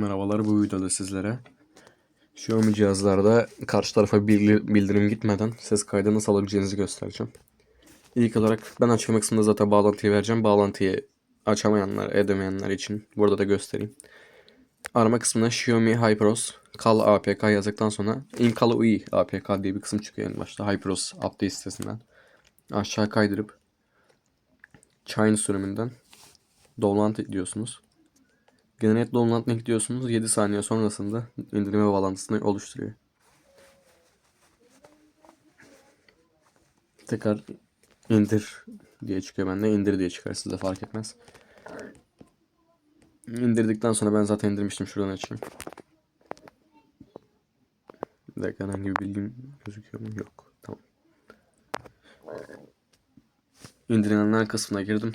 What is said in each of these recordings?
Merhabalar bu videoda sizlere Xiaomi cihazlarda karşı tarafa bildi- bildirim gitmeden ses kaydı nasıl alabileceğinizi göstereceğim. İlk olarak ben açıklama kısmında zaten bağlantıyı vereceğim. Bağlantıyı açamayanlar, edemeyenler için burada da göstereyim. Arama kısmına Xiaomi HyperOS Kal APK yazdıktan sonra Inkal UI APK diye bir kısım çıkıyor en başta HyperOS update sitesinden. Aşağı kaydırıp China sürümünden download diyorsunuz. Generate download link diyorsunuz. 7 saniye sonrasında indirme bağlantısını oluşturuyor. Tekrar indir diye çıkıyor bende. İndir diye çıkar sizde fark etmez. İndirdikten sonra ben zaten indirmiştim. Şuradan açayım. Bir dakika herhangi bir bilgim gözüküyor mu? Yok. Tamam. İndirilenler kısmına girdim.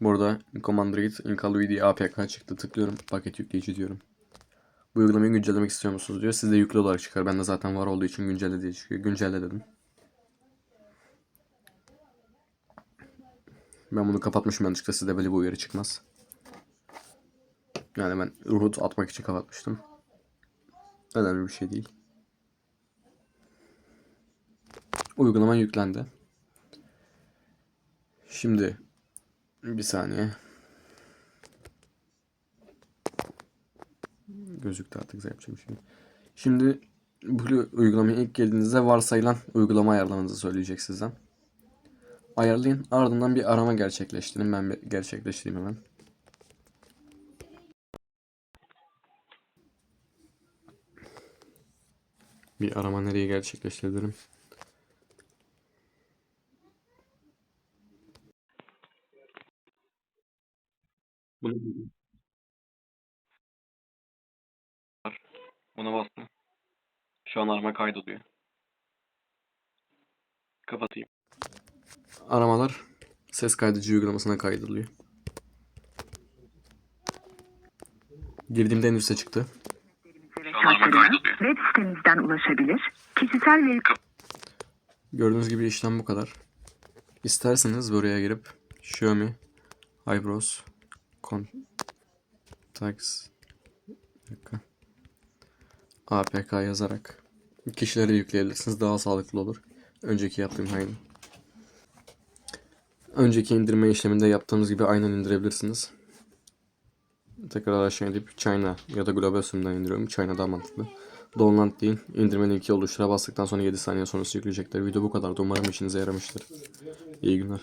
Burada Command Read Include APK çıktı. Tıklıyorum. Paket yükleyici diyorum. Bu uygulamayı güncellemek istiyor musunuz diyor. Sizde yüklü olarak çıkar. Bende zaten var olduğu için güncelle diye çıkıyor. Güncelle dedim. Ben bunu kapatmışım yanlışlıkla sizde böyle bir uyarı çıkmaz. Yani ben root atmak için kapatmıştım. Önemli bir şey değil. Uygulama yüklendi. Şimdi bir saniye. Gözüktü artık yapacağım şimdi. Şimdi bu uygulamaya ilk geldiğinizde varsayılan uygulama ayarlamanızı söyleyecek sizden. Ayarlayın. Ardından bir arama gerçekleştirin. Ben gerçekleştireyim hemen. Bir arama nereye gerçekleştirebilirim? Bunu Buna bastım. Şu an arama kaydoluyor. Kapatayım. Aramalar ses kaydedici uygulamasına kaydoluyor. Girdiğimde en üste çıktı. web sitemizden ulaşabilir, kişisel veri Gördüğünüz gibi işlem bu kadar. İsterseniz buraya girip Xiaomi Eyebrows Contacts dakika. APK yazarak kişilere yükleyebilirsiniz. Daha sağlıklı olur. Önceki yaptığım aynı. Önceki indirme işleminde yaptığımız gibi aynen indirebilirsiniz. Tekrar aşağı inip China ya da global sürümden indiriyorum. China daha mantıklı. Download deyin. İndirme linki oluştura bastıktan sonra 7 saniye sonrası yükleyecekler. Video bu kadar. Umarım işinize yaramıştır. İyi günler.